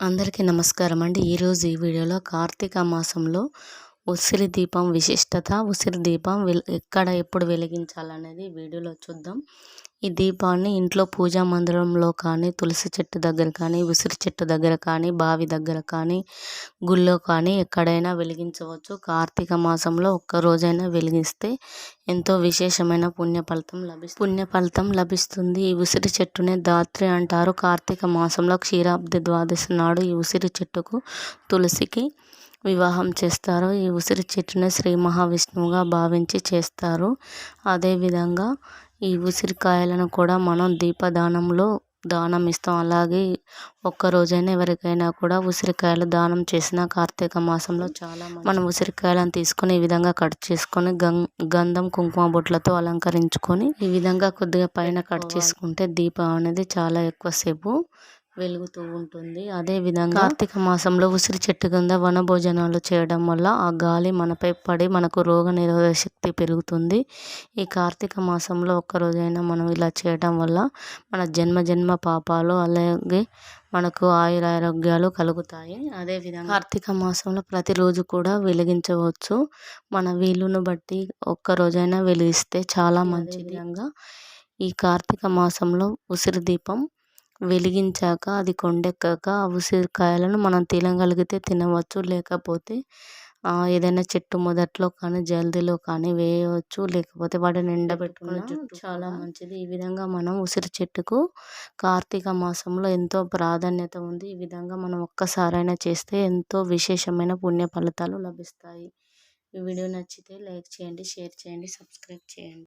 అందరికీ నమస్కారం అండి ఈరోజు ఈ వీడియోలో కార్తీక మాసంలో ఉసిరి దీపం విశిష్టత. ఉసిరి దీపం ఎక్కడ ఎప్పుడు వెలిగించాలనేది వీడియోలో చూద్దాం. ఈ దీపాన్ని ఇంట్లో పూజా మందిరంలో కానీ తులసి చెట్టు దగ్గర కానీ ఉసిరి చెట్టు దగ్గర కానీ బావి దగ్గర కానీ గుళ్ళో కానీ ఎక్కడైనా వెలిగించవచ్చు. కార్తీక మాసంలో ఒక్క రోజైనా వెలిగిస్తే ఎంతో విశేషమైన పుణ్య ఫలితం లభి పుణ్య ఫలితం లభిస్తుంది. ఈ ఉసిరి చెట్టునే దాత్రి అంటారు. కార్తీక మాసంలో క్షీరాబ్ది ద్వాదశి నాడు ఈ ఉసిరి చెట్టుకు తులసికి వివాహం చేస్తారు. ఈ ఉసిరి చెట్టుని శ్రీ మహావిష్ణువుగా భావించి చేస్తారు. అదేవిధంగా ఈ ఉసిరికాయలను కూడా మనం దీపదానంలో దానం ఇస్తాం. అలాగే ఒక్క రోజైనా ఎవరికైనా కూడా ఉసిరికాయలు దానం చేసిన కార్తీక మాసంలో చాలా మనం ఉసిరికాయలను తీసుకొని ఈ విధంగా కట్ చేసుకొని గం గంధం కుంకుమ బొట్లతో అలంకరించుకొని ఈ విధంగా కొద్దిగా పైన కట్ చేసుకుంటే దీపం అనేది చాలా ఎక్కువసేపు వెలుగుతూ ఉంటుంది. అదేవిధంగా కార్తీక మాసంలో ఉసిరి చెట్టు కింద వనభోజనాలు చేయడం వల్ల ఆ గాలి మనపై పడి మనకు రోగ నిరోధక శక్తి పెరుగుతుంది. ఈ కార్తీక మాసంలో ఒక్కరోజైనా మనం ఇలా చేయడం వల్ల మన జన్మ జన్మ పాపాలు అలాగే మనకు ఆయురారోగ్యాలు కలుగుతాయి. అదేవిధంగా కార్తీక మాసంలో ప్రతిరోజు కూడా వెలిగించవచ్చు. మన వీలును బట్టి ఒక్కరోజైనా వెలిగిస్తే చాలా మంచిది. ఈ కార్తీక మాసంలో ఉసిరి దీపం వెలిగించాక అది కొండెక్కాక ఆ ఉసిరికాయలను మనం తినగలిగితే తినవచ్చు. లేకపోతే ఏదైనా చెట్టు మొదట్లో కానీ జల్దీలో కానీ వేయవచ్చు. లేకపోతే వాటిని ఎండబెట్టుకున్న జుట్టు చాలా మంచిది. ఈ విధంగా మనం ఉసిరి చెట్టుకు కార్తీక మాసంలో ఎంతో ప్రాధాన్యత ఉంది. ఈ విధంగా మనం ఒక్కసారైనా చేస్తే ఎంతో విశేషమైన పుణ్య ఫలితాలు లభిస్తాయి. ఈ వీడియో నచ్చితే లైక్ చేయండి షేర్ చేయండి సబ్స్క్రైబ్ చేయండి.